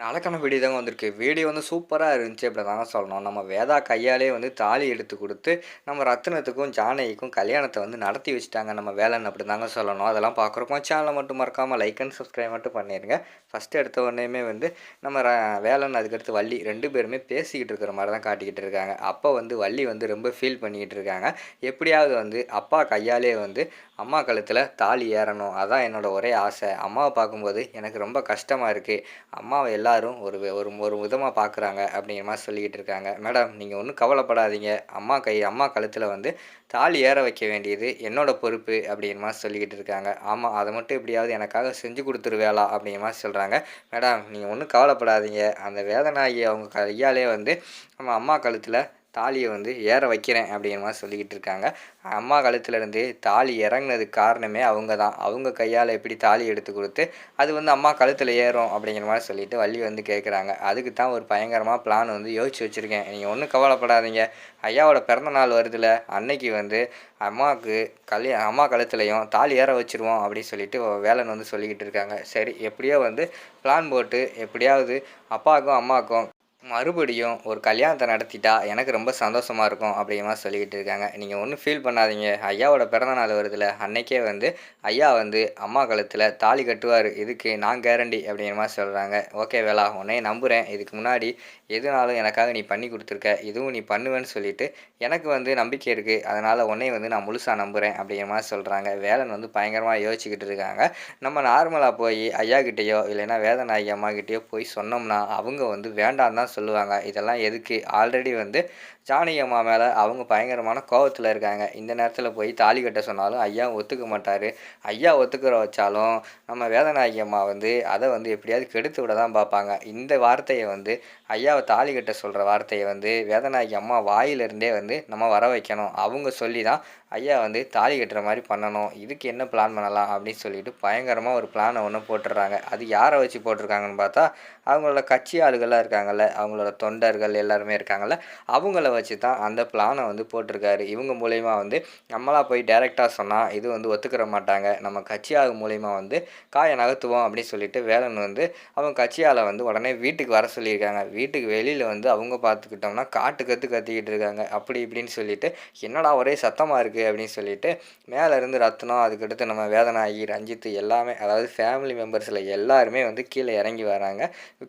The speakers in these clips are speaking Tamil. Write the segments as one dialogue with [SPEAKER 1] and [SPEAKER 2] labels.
[SPEAKER 1] நாளைக்கான வீடியோ தாங்க வந்திருக்கு. வீடியோ வந்து சூப்பராக இருந்துச்சு அப்படி தாங்க சொல்லணும். நம்ம வேதா கையாலே வந்து தாலி எடுத்து கொடுத்து நம்ம ரத்னத்துக்கும் ஜானகிக்கும் கல்யாணத்தை வந்து நடத்தி வச்சுட்டாங்க. நம்ம வேலைன்னு அப்படி தாங்க சொல்லணும். அதெல்லாம் பார்க்குறப்போ சேனலை மட்டும் மறக்காமல் லைக் அண்ட் சப்ஸ்கிரைப் மட்டும் பண்ணிடுங்க ஃபஸ்ட்டு எடுத்த உடனேயுமே வந்து நம்ம ர வேலன் அதுக்கடுத்து வள்ளி ரெண்டு பேருமே பேசிக்கிட்டு இருக்கிற மாதிரி தான் காட்டிக்கிட்டு இருக்காங்க. அப்போ வந்து வள்ளி வந்து ரொம்ப ஃபீல் பண்ணிக்கிட்டு இருக்காங்க. எப்படியாவது வந்து அப்பா கையாலே வந்து அம்மா கழுத்தில் தாலி ஏறணும். அதான் என்னோட ஒரே ஆசை. அம்மாவை பார்க்கும்போது எனக்கு ரொம்ப கஷ்டமாக இருக்குது அம்மாவை எல்லாம் எல்லாரும் ஒரு ஒரு ஒரு விதமாக பார்க்குறாங்க அப்படிங்கிற மாதிரி சொல்லிக்கிட்டு இருக்காங்க. மேடம் நீங்கள் ஒன்றும் கவலைப்படாதீங்க. அம்மா கை அம்மா கழுத்தில் வந்து தாலி ஏற வைக்க வேண்டியது என்னோட பொறுப்பு அப்படிங்கிற மாதிரி சொல்லிக்கிட்டு இருக்காங்க. ஆமாம் அதை மட்டும் எப்படியாவது எனக்காக செஞ்சு கொடுத்துருவேலா அப்படிங்கிற மாதிரி சொல்கிறாங்க மேடம் நீங்கள் ஒன்றும் கவலைப்படாதீங்க. அந்த வேதனாகி அவங்க கையாலே வந்து நம்ம அம்மா கழுத்தில் தாலியை வந்து ஏற வைக்கிறேன் அப்படிங்கிற மாதிரி சொல்லிக்கிட்டு இருக்காங்க. அம்மா கழுத்துலேருந்து தாலி இறங்குனதுக்கு காரணமே அவங்க தான். அவங்க கையால் எப்படி தாலி எடுத்து கொடுத்து அது வந்து அம்மா கழுத்தில் ஏறும் அப்படிங்கிற மாதிரி சொல்லிட்டு வள்ளி வந்து கேட்குறாங்க அதுக்கு தான் ஒரு பயங்கரமாக பிளான் வந்து யோசிச்சு வச்சுருக்கேன். நீங்கள் ஒன்றும் கவலைப்படாதீங்க. ஐயாவோட பிறந்த நாள் வருதுல அன்னைக்கு வந்து அம்மாவுக்கு கல்ய அம்மா கழுத்துலையும் தாலி ஏற வச்சிருவோம் அப்படின்னு சொல்லிட்டு வேலன் வந்து சொல்லிக்கிட்டு இருக்காங்க. சரி எப்படியோ வந்து பிளான் போட்டு எப்படியாவது அப்பாவுக்கும் அம்மாவுக்கும் மறுபடியும் ஒரு கல்யாணத்தை நடத்திட்டா எனக்கு ரொம்ப சந்தோஷமாக இருக்கும் அப்படிமா சொல்லிக்கிட்டு இருக்காங்க. நீங்கள் ஒன்றும் ஃபீல் பண்ணாதீங்க. ஐயாவோட பிறந்த நாள் வருதுல. அன்னைக்கே வந்து ஐயா வந்து அம்மா கழுத்தில் தாலி கட்டுவார். இதுக்கு நான் கேரண்டி அப்படிங்கிற மாதிரி சொல்கிறாங்க ஓகே வேலா உன்னைய நம்புகிறேன் இதுக்கு முன்னாடி எதுனாலும் எனக்காக நீ பண்ணி கொடுத்துருக்க. இதுவும் நீ பண்ணுவேன்னு சொல்லிட்டு எனக்கு வந்து நம்பிக்கை இருக்குது அதனால் உன்னைய வந்து நான் முழுசாக நம்புகிறேன் அப்படிங்கிற மாதிரி சொல்கிறாங்க வேலன் வந்து பயங்கரமாக யோசிச்சுக்கிட்டு இருக்காங்க. நம்ம நார்மலாக போய் ஐயா கிட்டேயோ இல்லைன்னா வேதநாயகி அம்மா கிட்டேயோ போய் சொன்னோம்னா அவங்க வந்து வேண்டாம் தான் சொல்லுவாங்க. இதெல்லாம் எதுக்கு? ஆல்ரெடி வந்து ஜானகி அம்மா மேலே அவங்க பயங்கரமான கோவத்தில் இருக்காங்க. இந்த நேரத்தில் போய் தாலி கட்ட சொன்னாலும் ஐயா ஒத்துக்க மாட்டார். ஐயா ஒத்துக்கிற வச்சாலும் நம்ம வேதநாயகி அம்மா வந்து அதை வந்து எப்படியாவது கெடுத்து விட தான் பார்ப்பாங்க. இந்த வார்த்தையை வந்து ஐயாவை தாலி கட்ட சொல்கிற வார்த்தையை வந்து வேதநாயகி அம்மா வாயிலிருந்தே வந்து நம்ம வர வைக்கணும். அவங்க சொல்லி தான் ஐயா வந்து தாலி கட்டுற மாதிரி பண்ணணும். இதுக்கு என்ன பிளான் பண்ணலாம் அப்படின்னு சொல்லிட்டு பயங்கரமாக ஒரு பிளானை ஒன்று போட்டுடுறாங்க. அது யாரை வச்சு போட்டிருக்காங்கன்னு பார்த்தா அவங்களோட கட்சி ஆளுகள்லாம் இருக்காங்கல்ல அவங்களோட தொண்டர்கள் எல்லாருமே இருக்காங்கல்ல அவங்கள வச்சு தான் அந்த பிளானை வந்து போட்டிருக்காரு. இவங்க மூலயமா வந்து நம்மளாக போய் டைரெக்டாக சொன்னால் இது வந்து ஒத்துக்கிற மாட்டாங்க. நம்ம கட்சியாக மூலயமா வந்து காயை நகர்த்துவோம் அப்படின்னு சொல்லிட்டு வேலன் வந்து அவங்க கட்சியால் வந்து உடனே வீட்டுக்கு வர சொல்லியிருக்காங்க. வீட்டுக்கு வெளியில் வந்து அவங்க பார்த்துக்கிட்டோம்னா காட்டு கற்று கத்திக்கிட்டு இருக்காங்க. அப்படி இப்படின்னு சொல்லிட்டு என்னடா ஒரே சத்தமாக இருக்குது அப்படின்னு சொல்லிட்டு மேலே இருந்து ரத்னம் அதுக்கடுத்து நம்ம வேதனாகி ரஞ்சித் எல்லாமே அதாவது ஃபேமிலி மெம்பர்ஸில் எல்லாருமே வந்து கீழே இறங்கி வராங்க.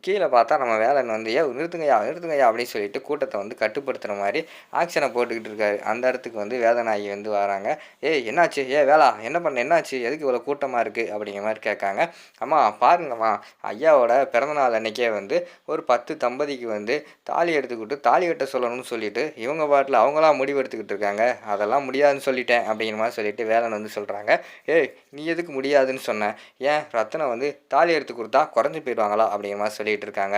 [SPEAKER 1] கீழே பார்த்தா நம்ம வேலன் வந்து ஏ நிறுத்துங்கய்யா நிறுத்துங்கய்யா அப்படின்னு சொல்லிட்டு கூட்டத்தை வந்து கட்டுப்படுத்துகிற மாதிரி ஆக்ஷனை போட்டுக்கிட்டு இருக்காரு. அந்த இடத்துக்கு வந்து வேதனாகி வந்து வராங்க. ஏய் என்னாச்சு? ஏ வேலா என்ன பண்ண என்னாச்சு? எதுக்கு இவ்வளோ கூட்டமாக இருக்குது அப்படிங்கிற மாதிரி கேட்காங்க. அம்மா பாருங்கம்மா ஐயாவோட பிறந்தநாள் அன்னைக்கே வந்து ஒரு பத்து தம்பதிக்கு வந்து தாலி எடுத்துக்கிட்டு தாலி கட்ட சொல்லணும்னு சொல்லிட்டு இவங்க பாட்டில் அவங்களாம் முடிவு எடுத்துக்கிட்டு இருக்காங்க. அதெல்லாம் முடியாதுன்னு சொல்லிட்டேன் அப்படிங்கிற மாதிரி சொல்லிட்டு வேலன் வந்து சொல்கிறாங்க ஏய் நீ எதுக்கு முடியாதுன்னு சொன்ன? ஏன் ரத்தனை வந்து தாலி எடுத்து கொடுத்தா குறைஞ்சி போயிடுவாங்களா? அப்படிங்கிற மாதிரி சொல்லிட்டு இருக்காங்க.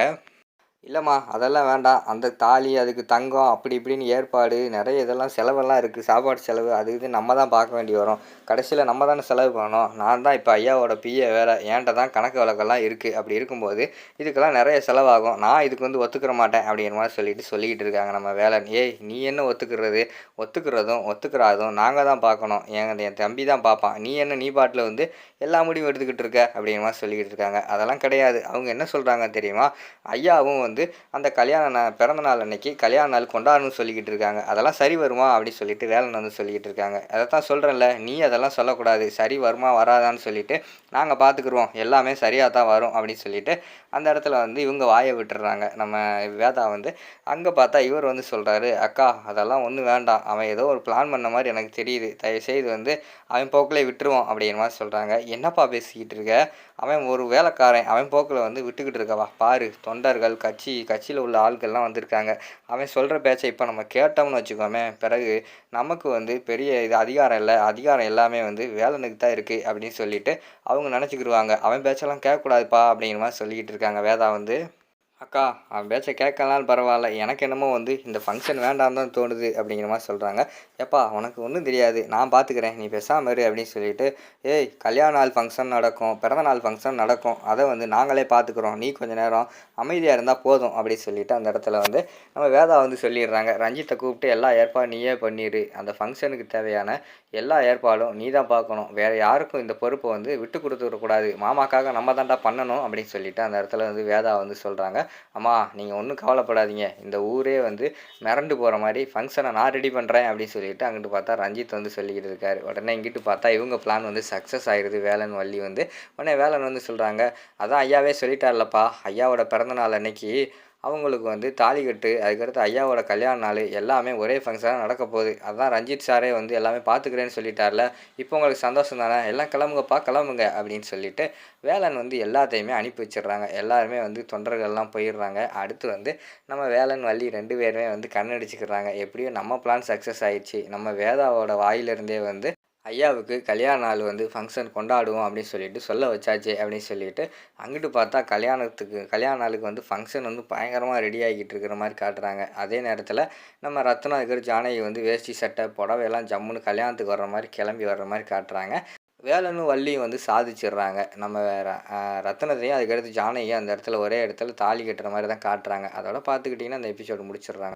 [SPEAKER 1] இல்லைம்மா அதெல்லாம் வேண்டாம். அந்த தாலி அதுக்கு தங்கம் அப்படி இப்படின்னு ஏற்பாடு நிறைய இதெல்லாம் செலவெல்லாம் இருக்குது சாப்பாடு செலவு அது இது நம்ம தான் பார்க்க வேண்டி வரும். கடைசியில் நம்ம தானே செலவு பண்ணணும். நான் தான் இப்போ ஐயாவோட பிஏ வேறு ஏன்ட்ட தான் கணக்கு வழக்கெல்லாம் இருக்குது அப்படி இருக்கும்போது இதுக்கெல்லாம் நிறைய செலவாகும். நான் இதுக்கு வந்து ஒத்துக்கிற மாட்டேன் அப்படிங்கிற மாதிரி சொல்லிட்டு சொல்லிக்கிட்டு இருக்காங்க நம்ம வேலை ஏய் நீ என்ன ஒத்துக்கிறது? ஒத்துக்கிறதும் ஒத்துக்கிறாதும் நாங்கள் தான் பார்க்கணும். என் என் தம்பி தான் பார்ப்பான். நீ என்ன நீ பாட்டில் வந்து எல்லா முடிவும் எடுத்துக்கிட்டு இருக்க? அப்படிங்கிற மாதிரி சொல்லிக்கிட்டு இருக்காங்க. அதெல்லாம் கிடையாது. அவங்க என்ன சொல்கிறாங்க தெரியுமா? ஐயாவும் வந்து அந்த கல்யாண நான் பிறந்த நாள் அன்னைக்கு கல்யாண நாள் கொண்டாடணும்னு சொல்லிக்கிட்டு இருக்காங்க. அதெல்லாம் சரி வருமா அப்படின்னு சொல்லிட்டு வேலன் வந்து சொல்லிக்கிட்டு இருக்காங்க. அதை தான் சொல்கிறேன்ல நீ அதெல்லாம் சொல்லக்கூடாது. சரி வருமா வராதான்னு சொல்லிட்டு நாங்கள் பார்த்துக்குருவோம் எல்லாமே சரியாக தான் வரும் அப்படின்னு சொல்லிட்டு அந்த இடத்துல வந்து இவங்க வாயை விட்டுறாங்க. நம்ம வேதா வந்து அங்கே பார்த்தா இவர் வந்து சொல்கிறாரு அக்கா அதெல்லாம் ஒன்றும் வேண்டாம். அவன் ஏதோ ஒரு பிளான் பண்ண மாதிரி எனக்கு தெரியுது. தயவுசெய்து வந்து அவன் போக்கில் விட்டுருவான் அப்படிங்கிற மாதிரி சொல்கிறாங்க என்னப்பா பேசிக்கிட்டு இருக்க? அவன் ஒரு வேலைக்காரன். அவன் போக்கில் வந்து விட்டுக்கிட்டு இருக்கவா? பாரு தொண்டர்கள் கட்சி கட்சி கட்சியில் உள்ள ஆள்கள்லாம் வந்திருக்காங்க. அவன் சொல்கிற பேச்சை இப்போ நம்ம கேட்டோம்னு வச்சுக்கோமே பிறகு நமக்கு வந்து பெரிய இது அதிகாரம் இல்லை அதிகாரம் எல்லாமே வந்து வேலனுக்கு தான் இருக்குது அப்படின்னு சொல்லிட்டு அவங்க நினச்சிக்கிடுவாங்க அவன் பேச்செல்லாம் கேட்கக்கூடாதுப்பா அப்படிங்கிற மாதிரி சொல்லிக்கிட்டு இருக்காங்க. வேதா வந்து அக்கா அவன் பேச்சை கேட்கலாம் பரவாயில்ல. எனக்கு என்னமோ வந்து இந்த ஃபங்க்ஷன் வேண்டாம் தான் தோணுது அப்படிங்கிற மாதிரி சொல்கிறாங்க எப்பா உனக்கு ஒன்றும் தெரியாது. நான் பார்த்துக்கிறேன் நீ பேசாமல் இரு அப்படின்னு சொல்லிட்டு ஏய் கல்யாண நாள் ஃபங்க்ஷன் நடக்கும் பிறந்த நாள் ஃபங்க்ஷன் நடக்கும். அதை வந்து நாங்களே பார்த்துக்குறோம் நீ கொஞ்சம் நேரம் அமைதியாக இருந்தால் போதும் அப்படின்னு சொல்லிட்டு அந்த இடத்துல வந்து நம்ம வேதா வந்து சொல்லிடுறாங்க. ரஞ்சித்தை கூப்பிட்டு எல்லா ஏற்பாடும் நீயே பண்ணிடு அந்த ஃபங்க்ஷனுக்கு தேவையான எல்லா ஏற்பாடும் நீ தான் பார்க்கணும் வேறு யாருக்கும் இந்த பொறுப்பை வந்து விட்டு கொடுத்துடக்கூடாது மாமாக்காக நம்ம தான்டா பண்ணணும். அப்படின்னு சொல்லிட்டு அந்த இடத்துல வந்து வேதா வந்து சொல்கிறாங்க அம்மா நீங்கள் ஒன்றும் கவலைப்படாதீங்க. இந்த ஊரே வந்து மிரண்டு போகிற மாதிரி ஃபங்க்ஷனை நான் ரெடி பண்ணுறேன் அப்படின்னு சொல்லிட்டு அங்கிட்டு பார்த்தா ரஞ்சித் வந்து சொல்லிக்கிட்டு இருக்காரு. உடனே இங்கிட்டு பார்த்தா இவங்க பிளான் வந்து சக்ஸஸ் ஆயிடுது வேலன் வள்ளி வந்து உடனே வேலன் வந்து சொல்கிறாங்க அதான் ஐயாவே சொல்லிட்டார்லப்பா. ஐயாவோட பிறந்தநாள் அன்னைக்கு அவங்களுக்கு வந்து தாலி கட்டு அதுக்கடுத்து ஐயாவோட கல்யாண நாள் எல்லாமே ஒரே ஃபங்க்ஷனாக நடக்க போகுது. அதான் ரஞ்சித் சாரே வந்து எல்லாமே பார்த்துக்கிறேன்னு சொல்லிட்டார்ல இப்போ உங்களுக்கு சந்தோஷம் தானே? எல்லாம் கிளம்புங்கப்பா கிளம்புங்க அப்படின்னு சொல்லிட்டு வேலன் வந்து எல்லாத்தையுமே அனுப்பி வச்சிடுறாங்க. எல்லாருமே வந்து தொண்டர்கள்லாம் போயிடுறாங்க. அடுத்து வந்து நம்ம வேலன் வள்ளி ரெண்டு பேருமே வந்து கண்ணடிச்சுக்கிறாங்க. எப்படியும் நம்ம பிளான் சக்ஸஸ் ஆயிடுச்சு. நம்ம வேதாவோட வாயிலிருந்தே வந்து ஐயாவுக்கு கல்யாண நாள் வந்து ஃபங்க்ஷன் கொண்டாடுவோம் அப்படின்னு சொல்லிட்டு சொல்ல வச்சாச்சு அப்படின்னு சொல்லிட்டு அங்கிட்டு பார்த்தா கல்யாணத்துக்கு கல்யாண நாளுக்கு வந்து ஃபங்க்ஷன் வந்து பயங்கரமாக ரெடி ஆகிக்கிட்டு இருக்கிற மாதிரி காட்டுறாங்க. அதே நேரத்தில் நம்ம ரத்னா இருக்கிற ஜானகி வந்து வேஷ்டி சட்டை புடவை எல்லாம் ஜம்முன்னு கல்யாணத்துக்கு வர்ற மாதிரி கிளம்பி வர்ற மாதிரி காட்டுறாங்க. வேலனும் வள்ளியும் வந்து சாதிச்சிடுறாங்க. நம்ம ர- ரத்னத்தையும் அதுக்கடுத்து ஜானகியும் அந்த இடத்துல ஒரே இடத்துல தாலி கட்டுற மாதிரி தான் காட்டுறாங்க. அதோட பார்த்துக்கிட்டிங்கன்னா அந்த எபிசோடு முடிச்சிடுறாங்க.